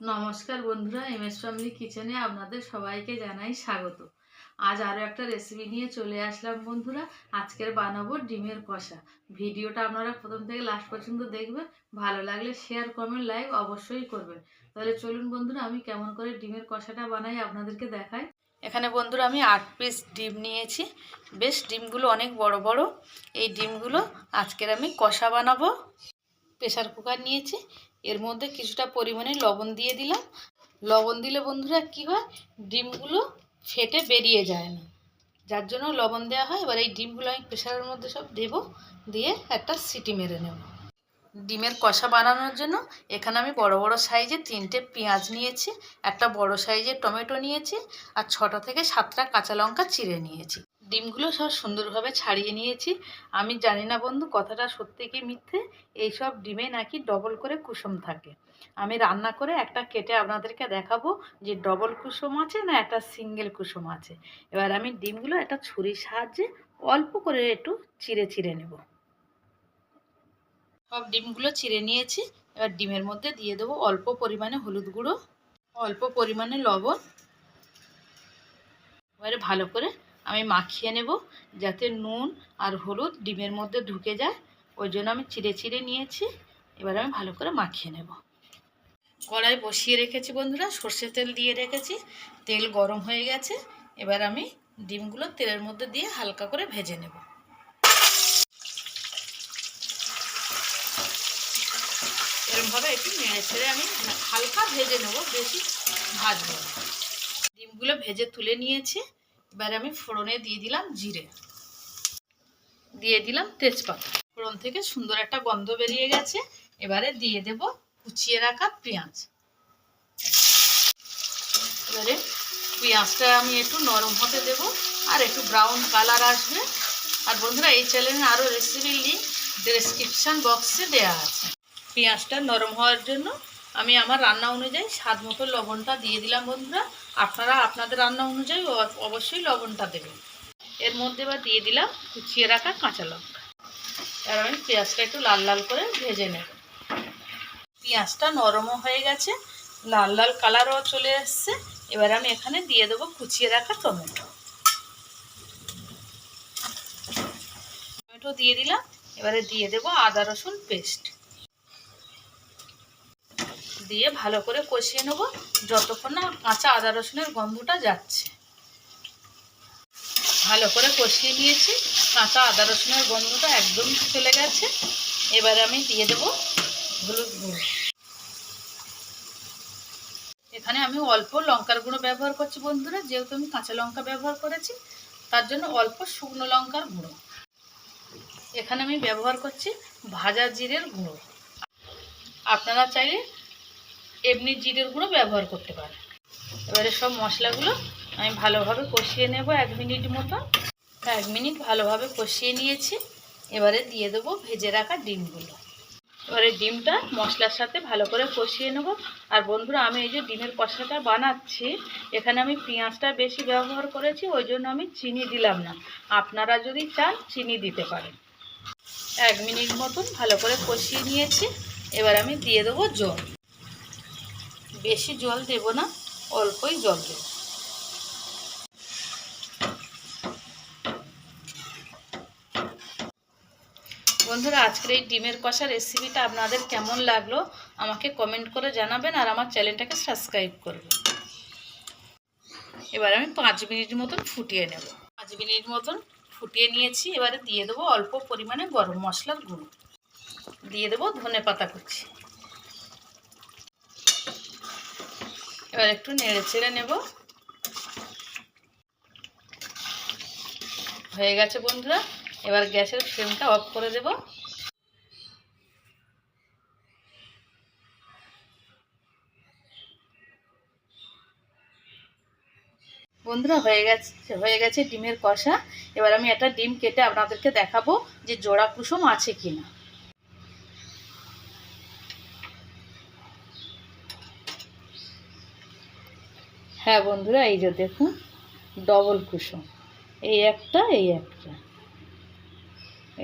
নমস্কার বন্ধুরা M S family কিচেনে আপনাদের সবাইকে জানাই স্বাগত। আজ আরও একটা রেসিপি নিয়ে চলে আসলাম বন্ধুরা, আজকের বানাবো ডিমের কষা। ভিডিওটা আপনারা প্রথম থেকে লাস্ট পর্যন্ত দেখবেন, ভালো লাগলে শেয়ার কমেন্ট লাইক অবশ্যই করবেন। তাহলে চলুন বন্ধুরা, আমি কেমন করে ডিমের কষাটা বানাই আপনাদেরকে দেখাই। এখানে বন্ধুরা, আমি আট পিস ডিম নিয়েছি। বেশ, ডিমগুলো অনেক বড় বড়। এই ডিমগুলো আজকের আমি কষা বানাবো। প্রেশার কুকার নিয়েছি। এর মধ্যে কিছুটা পরিমাণে লবণ দিয়ে দিলাম। লবণ দিলে বন্ধুরা কি হয়? ডিমগুলো ফেটে বেরিয়ে যায় না। যার জন্য লবণ দেওয়া হয়। এবার এই ডিমগুলো আমি প্রেশারের মধ্যে সব দেব। দিয়ে একটা সিটি মেরে নেব। ডিমের কষা বানানোর জন্য এখানে আমি বড় বড় সাইজে তিনটে পেঁয়াজ নিয়েছি, একটা বড় সাইজের টমেটো নিয়েছি, আর ছটা থেকে সাতটা কাঁচা লঙ্কা চিড়ে নিয়েছি। ডিমগুলো সব সুন্দরভাবে ছাড়িয়ে নিয়েছি। আমি জানি না বন্ধু, কথাটা সত্যি কি মিথ্যে? এইসব ডিমে নাকি ডবল করে কুসুম থাকে। আমি রান্না করে একটা কেটে আপনাদেরকে দেখাবো যে ডবল কুসুম আছে না একটা সিঙ্গেল কুসুম আছে। এবার আমি ডিমগুলো একটা ছুরির সাহায্যে অল্প করে একটু চিড়ে চিড়ে নেব। সব ডিমগুলো চিড়ে নিয়েছি। এবার ডিমের মধ্যে দিয়ে দেবো অল্প পরিমাণে হলুদ গুঁড়ো, অল্প পরিমাণে লবণ। এবারে ভালো করে আমি মাখিয়ে নেব যাতে নুন আর হলুদ ডিমের মধ্যে ঢুকে যায়। ওই জন্য আমি চিড়ে চিড়ে নিয়েছি। এবার আমি ভালো করে মাখিয়ে নেব। কড়াই বসিয়ে রেখেছি বন্ধুরা সর্ষে তেল দিয়ে রেখেছি। তেল গরম হয়ে গেছে। এবার আমি ডিমগুলো তেলের মধ্যে দিয়ে হালকা করে ভেজে নেব। এরকমভাবে একটু নেড়ে ছেড়ে আমি হালকা ভেজে নেব, বেশি ভাজবো ডিমগুলো ভেজে তুলে নিয়েছি। এবার আমি ফোড়নে দিয়ে দিলাম জিরে। দিয়ে দিলাম তেজপাতা। ফোড়ন থেকে সুন্দর একটা গন্ধ বেরিয়ে গেছে। এবারে দিয়ে দেব কুচিয়ে রাখা পেঁয়াজ। এবারে পেঁয়াজটা আমি একটু নরম হতে দেব আর একটু ব্রাউন কালার আসবে। আর বন্ধুরা এই চ্যানেলে আরও রেসিপির লিঙ্ক ডেসক্রিপশান বক্সে দেওয়া আছে। পেঁয়াজটা নরম হওয়ার জন্য আমি আমার রান্না অনুযায়ী স্বাদ মতো লবণটা দিয়ে দিলাম বন্ধুরা। আপনারা আপনাদের রান্না অনুযায়ী অবশ্যই লবণটা দেবেন। এর মধ্যে এবার দিয়ে দিলাম কুচিয়ে রাখা কাঁচা লঙ্কা। এবার আমি পেঁয়াজটা একটু লাল লাল করে ভেজে নেব। পেঁয়াজটা নরমও হয়ে গেছে, লাল লাল কালারও চলে এসছে। এবার আমি এখানে দিয়ে দেবো কুচিয়ে রাখা টমেটো। টমেটো দিয়ে দিলাম, এবারে দিয়ে দেবো আদা রসুন পেস্ট। দিয়ে ভালো করে কষিয়ে নেব। যতক্ষণ না কাঁচা আদা রসুনের গন্ধটা যাচ্ছে। ভালো করে কষিয়ে নিয়েছি। কাঁচা আদা রসুনের গন্ধটা একদম চলে গেছে। এবারে আমি দিয়ে দেব হলুদ গুঁড়ো। এখানে আমি অল্প লঙ্কার গুঁড়ো ব্যবহার করছি বন্ধুরা। যেহেতু আমি কাঁচা লঙ্কা ব্যবহার করেছি, তার জন্য অল্প শুকনো লঙ্কার গুঁড়ো। এখানে আমি ব্যবহার করছি ভাজা জিরের গুঁড়ো। আপনারা চাইলে এমনি জিরের গুঁড়ো ব্যবহার করতে পারেন। এবারে সব মশলাগুলো আমি ভালোভাবে কষিয়ে নেব এক মিনিট মতো। এক মিনিট ভালোভাবে কষিয়ে নিয়েছি। এবারে দিয়ে দেবো ভেজে রাখা ডিমগুলো। এবারে ডিমটা মশলার সাথে ভালো করে কষিয়ে নেব। আর বন্ধুরা, আমি এই যে ডিমের কষাটা বানাচ্ছি, এখানে আমি পেঁয়াজটা বেশি ব্যবহার করেছি, ওই জন্য আমি চিনি দিলাম না। আপনারা যদি চান, চিনি দিতে পারেন। এক মিনিট মতন ভালো করে কষিয়ে নিয়েছি। এবার আমি দিয়ে দেবো জল। বেশি জল দেব না, অল্পই জল দেব। বন্ধুরা, আজকের এই ডিমের কষা রেসিপিটা আপনাদের কেমন লাগল আমাকে কমেন্ট করে জানাবেন আর আমার চ্যানেলটাকে সাবস্ক্রাইব করবেন। এবার আমি পাঁচ মিনিট মতন ফুটিয়ে নেব। পাঁচ মিনিট মতন ফুটিয়ে নিয়েছি, এবারে দিয়ে দেবো অল্প পরিমাণে গরম মশলার গুঁড়ো। দিয়ে দেবো ধনে পাতা কুচি। এবার একটু নেড়ে ছেড়ে নেব। হয়ে গেছে বন্ধুরা, এবার গ্যাসের ফ্লেমটা অফ করে দেব। বন্ধুরা, হয়ে গেছে হয়ে গেছে ডিমের কষা। এবার আমি একটা ডিম কেটে আপনাদেরকে দেখাবো যে জোড়া কুসুম আছে কিনা। হ্যাঁ বন্ধুরা, এই যে দেখুন ডবল কুসুম এই একটা এই একটা।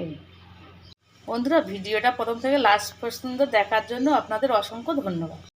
এই। বন্ধুরা, ভিডিওটা প্রথম থেকে লাস্ট পর্যন্ত দেখার জন্য আপনাদের অসংখ্য ধন্যবাদ।